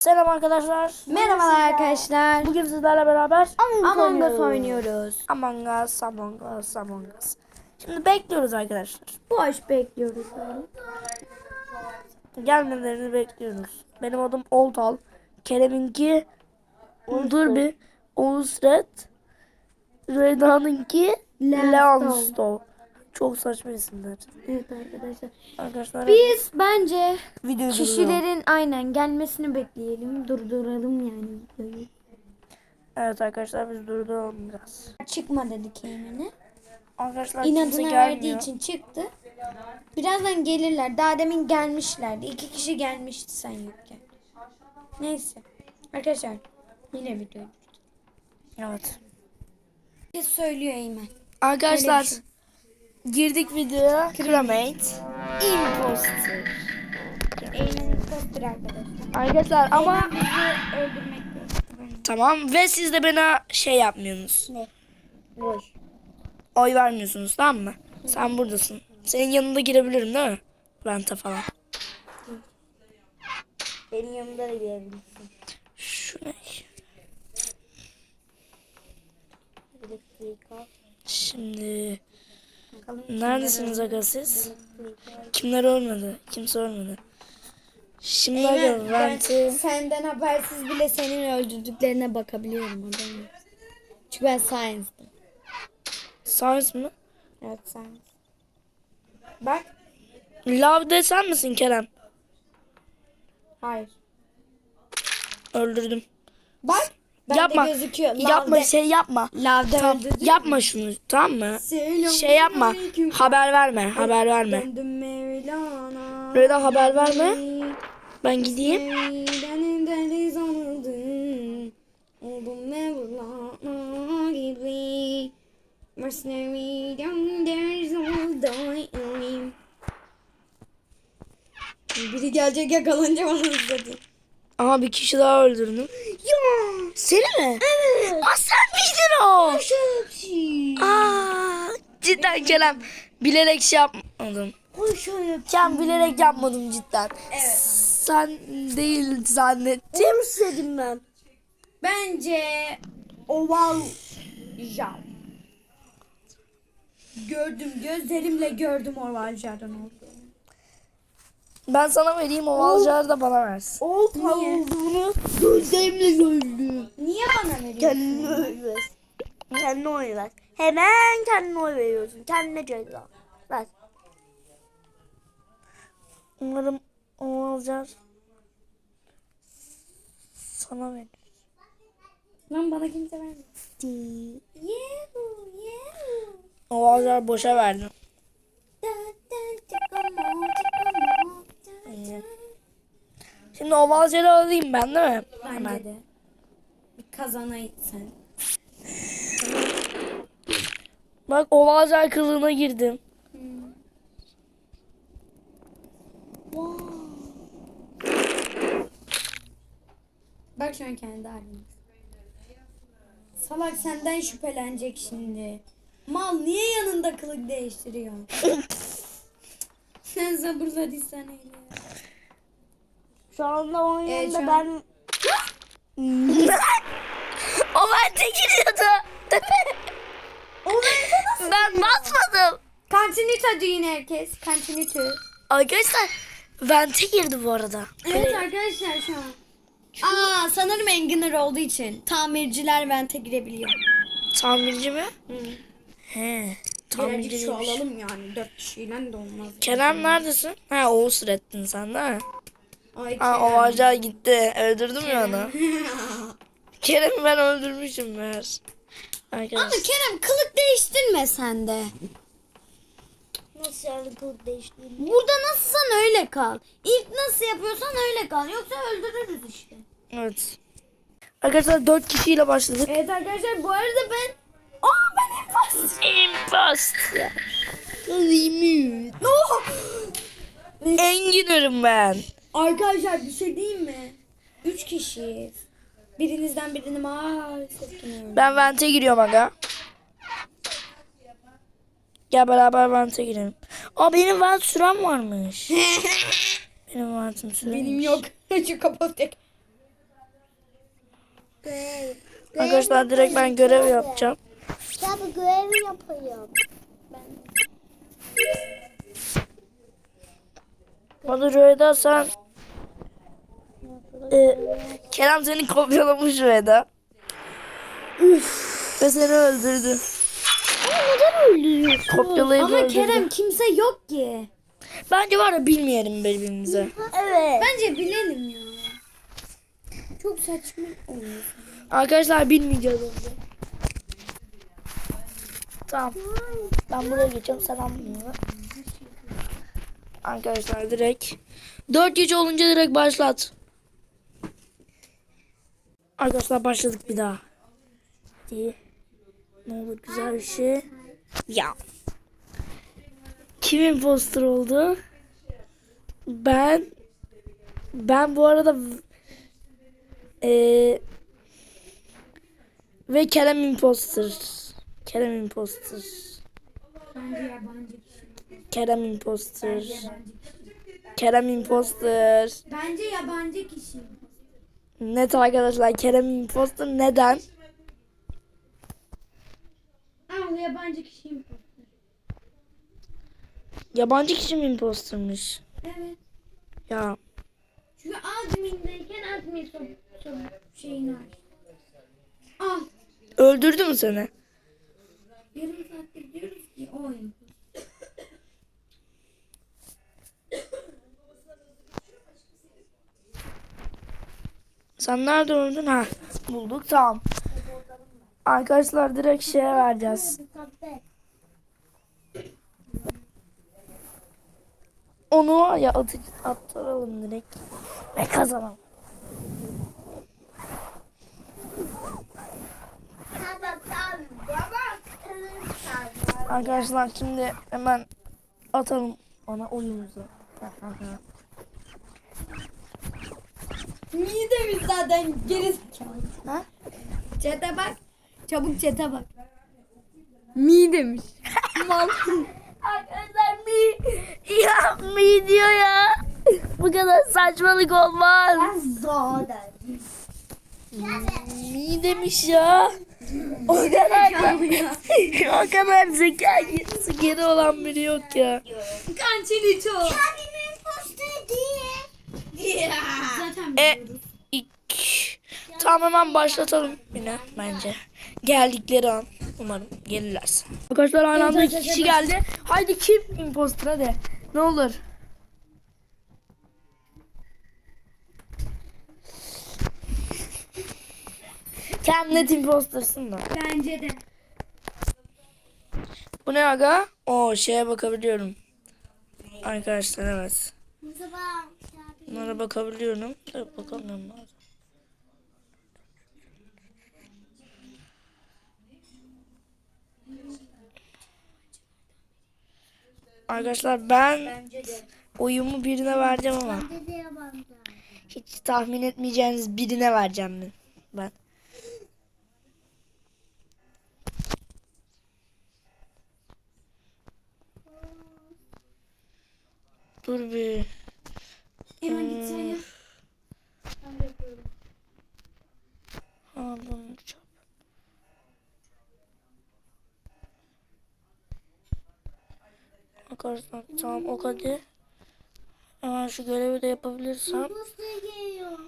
Selam arkadaşlar. Merhabalar arkadaşlar. Bugün sizlerle beraber Among Us oynuyoruz. Among Us, Among Us, Among Us. Şimdi bekliyoruz arkadaşlar. Boş bekliyoruz. Gelmelerini bekliyoruz. Benim adım Oltal. Kerem'inki dur bir Oğuz Red. Reda'nınki Leonsto. Çok saçma isimler. Evet arkadaşlar. Arkadaşlar Biz bence video duruyor. kişilerin aynen gelmesini bekleyelim. Durduralım yani videoyu. Evet arkadaşlar biz durduralım biraz. Çıkma dedi Eymen'e. Arkadaşlar İnadına verdiği için çıktı. Birazdan gelirler. Daha demin gelmişlerdi. İki kişi gelmişti sen yokken. Neyse. Arkadaşlar yine video. Evet. Ne söylüyor Eymen? Arkadaşlar Öyle bir girdik videoya. Cremate. Imposter. Eymen'in poster arkadaşlar. Arkadaşlar ama bizi öldürmekte. tamam ve siz de bana şey yapmıyorsunuz. Ne? Boş. Oy vermiyorsunuz tamam mı? Sen buradasın. Senin yanında girebilirim değil mi? Vente falan. Benim yanımda da girebilirsin. Şu ne? Şimdi neredesiniz aga siz? Kimler ölmedi? Kimse ölmedi. Şimdi aga vente. senden habersiz bile senin öldürdüklerine bakabiliyorum olsun. Çünkü ben science'dım. Science mı? Evet science. Bak. Love de sen misin Kerem? Hayır. Öldürdüm. Bak. Bende yapma. gözüküyor. Yapma Lavde- şey yapma. Lavde Tamam, öldürdün. yapma şunu tamam mı? Selam Şey yapma. aleyküm. Haber verme. Haber verme. Reda haber verme. Ben gideyim. Gibi. Mesnevi'den ders oldayım. Biri gelecek yakalanınca bana izledi. Aha bir kişi daha öldürdüm. Seni mi? Evet. Aa sen miydin o? Şöpsi. Aa cidden Kerem. Bilerek şey yapmadım. Can bilerek yapmadım cidden. Evet. Sen değil zannettim. dedim ben. Bence oval jam. Gördüm gözlerimle gördüm oval olduğunu. Ben sana vereyim o valcarı da bana versin. Old olduğunu gözlerimle gördüm. Niye bana veriyorsun? Kendine oy ver. Kendine oy ver. Hemen kendine oy veriyorsun. Kendine ceza. Ver. Umarım o valcar sana verir. Lan bana kimse. Yehu, yehu. O valcar boşa verdim. Da, da, çıkamo, çıkamo, da, da. Şimdi o valcarı alayım ben değil mi? Bence de. Bir kazanay sen. Bak o valcar kılığına girdim. Bak şu an kendi haline. Salak senden şüphelenecek şimdi. Mal niye yanında kılık değiştiriyorsun? Sen sabırladıysan eyle. Şu anda Evet, şu an- ben O vente giriyordu. ben basmadım. Continuity yine herkes. Continuity. Arkadaşlar vente girdi bu arada. Evet arkadaşlar şu an. Aa sanırım Engineer olduğu için tamirciler vente girebiliyor. Tamirci mi? He. Birazcık Tamirci şu alalım yani. Dört kişiyle de olmaz. Kerem neredesin? Ha Oğuz Red'din sen değil mi? Ay Ha o valcar gitti. Öldürdüm ya onu. Kerem'i ben öldürmüşüm meğer. Ama Arkadaşlar. Kerem kılık değiştirme sen de. nasıl yani kılık değiştirdim? Burada nasılsan öyle kal. İlk nasıl yapıyorsan öyle kal. Yoksa öldürürüz işte. Evet. Arkadaşlar dört kişiyle başladık. Evet arkadaşlar bu arada ben... Aa ben imposter. Imposter. Oh! Enginarım ben. Arkadaşlar bir şey diyeyim mi? Üç kişiyiz. Birinizden birini maalesef. Ben vente giriyorum aga. Gel beraber vente girelim. Aa benim vent sürem varmış. benim ventim sürem. Benim yok. Şu kapat tek. Görev. Arkadaşlar direkt ben görev yapacağım. Ya bu görevi yapayım. Bana Rüyada sen e, Kerem seni kopyalamış Rüyada. Üf. Ve seni öldürdü. Neden öldürüyorsun? Kopyalayıp Ama öldürdü. Kerem kimse yok ki. Bence var ya bilmeyelim birbirimize. Evet. Bence bilelim ya. Çok saçma oluyor. Arkadaşlar bilmeyeceğiz önce. Tamam. Ben buraya geçiyorum. Sen anlıyorsun. Arkadaşlar direkt. 4 gece olunca direkt başlat. Arkadaşlar başladık bir daha. Hadi. Ne olur güzel bir şey. Ya. Kim imposter oldu? Ben. Ben bu arada eee ve Kerem imposter. Kerem imposter. Kerem imposter. Kerem imposter. Bence yabancı kişi. Net arkadaşlar Kerem imposter. Neden? Aa bu yabancı kişi. Yabancı kişi mi impostermış? Evet. Ya Çünkü admindeyken admin sor şeyini aç. Al. öldürdü mü seni? Yarım saattir diyoruz ki oyun. Sen nerede öldün? Ha bulduk tamam. Arkadaşlar direkt şeye vereceğiz. Onu ya atı, attıralım direkt. Ve kazanalım. Arkadaşlar şimdi hemen atalım ona oyunumuzu. Midemiz zaten geri Ha? Çete bak. Çabuk çete bak. Mi demiş. Mal. Arkadaşlar mi ya mi diyor ya. Bu kadar saçmalık olmaz. Zaten. Mi demiş ya. O kadar o kadar zeka gerisi geri olan biri yok ya. Kançili çok. Kendimin postu diye. Zaten E, biliyoruz. İk. Tamam hemen başlatalım yine bence. Geldikleri an umarım gelirlerse. Arkadaşlar aynı anda iki kişi geldi. Haydi kim imposter hadi. Ne olur. Kem net impostersın da. Bence de. Bu ne aga? O şeye bakabiliyorum. Arkadaşlar evet. Bunlara bakabiliyorum. Evet bakamıyorum bazen. Arkadaşlar ben oyumu birine vereceğim ama hiç tahmin etmeyeceğiniz birine vereceğim ben. Dur bir. Hemen git sen ya. Ha, bunu çap. Arkadaşlar tamam o kadar. Hemen şu görevi de yapabilirsem. Postu geliyor.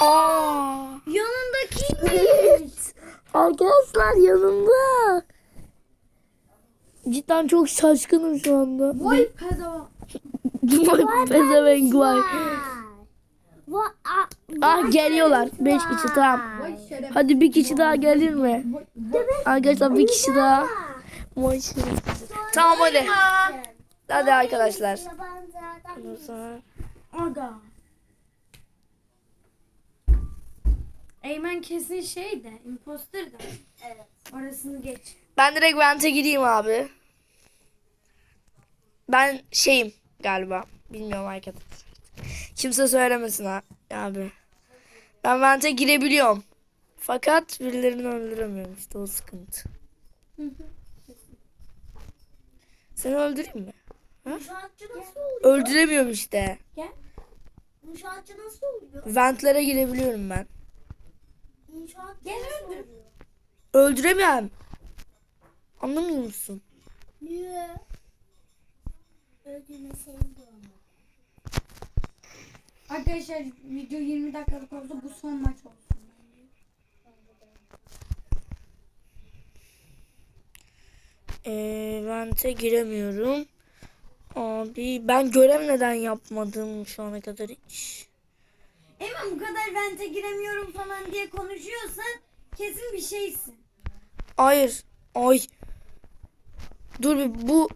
Aa! Yanındaki Arkadaşlar yanımda. Cidden çok şaşkınım şu anda. Vay pedava. Vay pezevenk a, Ah geliyorlar. Beş kişi tamam. Vay. Hadi bir kişi daha gelir mi? Arkadaşlar bir kişi daha. Vay. Tamam hadi. Hadi arkadaşlar. Aga. Eymen kesin şey de, imposter da. Evet. Orasını geç. Ben direkt vente gireyim abi. Ben şeyim galiba. Bilmiyorum arkadaşlar. Kimse söylemesin ha abi. Ben vente girebiliyorum. Fakat birilerini öldüremiyorum işte o sıkıntı. Seni öldüreyim mi? Oldu? Öldüremiyorum işte. Gel. İnşaatçı nasıl oluyor? Ventlere girebiliyorum ben. İnşaatçı Gel öldür. Öldüremem. Anlamıyor musun? Niye? Öldürmeseydin de onu. Arkadaşlar video 20 dakikalık oldu. Bu son maç olsun. Ee, vente giremiyorum. Abi ben görev neden yapmadım şu ana kadar hiç. Emin bu kadar vente giremiyorum falan diye konuşuyorsan kesin bir şeysin. Hayır. Ay. Dur bir bu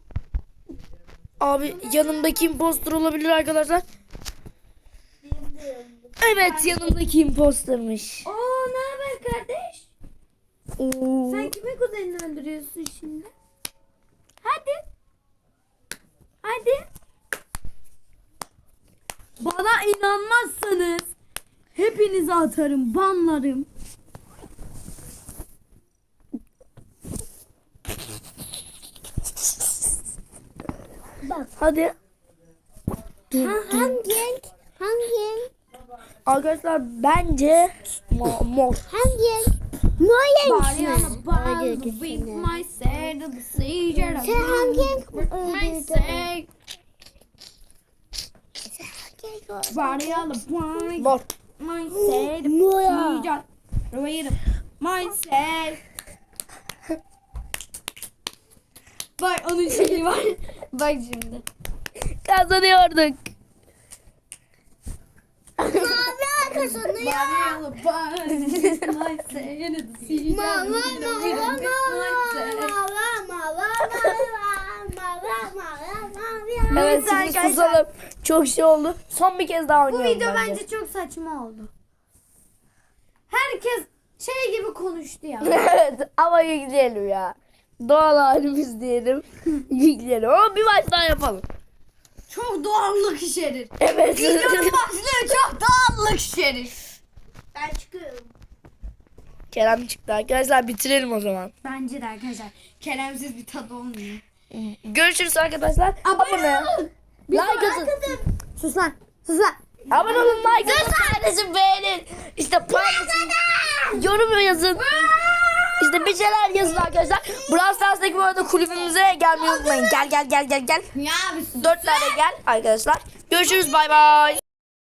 Abi yanımdaki impostor olabilir arkadaşlar. Evet yanımdaki impostermış. Oo ne haber kardeş? Oo. Sen kimin kuzenini öldürüyorsun şimdi? Hadi. Hadi. Bana inanmazsanız hepinizi atarım, banlarım. Hadi. Hangi? Hangi? Arkadaşlar bence mo- mor. Hangi? Body on the bottom, with my side of the seizure. Sen hangi bottom, Mor. My side. Bak onun şeyi var. Bak şimdi. Kazanıyorduk. Mavi kazanıyor. Mama mama mama side. mama mama mama mama Evet şimdi arkadaşlar. susalım. Çok şey oldu. Son bir kez daha Bu oynayalım video bence. bence çok saçma oldu. Herkes şey gibi konuştu ya. evet ama yükleyelim ya. Doğal halimiz diyelim. yükleyelim ama bir maç daha yapalım. Çok doğallık içerir. Evet. Videonun başlığı çok doğallık içerir. Ben çıkıyorum. Kerem çıktı arkadaşlar bitirelim o zaman. Bence de arkadaşlar. Keremsiz bir tadı olmuyor. Görüşürüz arkadaşlar. Abone olun. Like atın. Sus lan. Sus lan. Abone olun like atın. Paylaşın beğenin. İşte paylaşın. Yorum yazın. İşte bir şeyler yazın arkadaşlar. Brawl Stars'taki bu arada kulübümüze gelmeyi unutmayın. Gel gel gel gel gel. Ya. Dört tane gel arkadaşlar. Görüşürüz bay bay.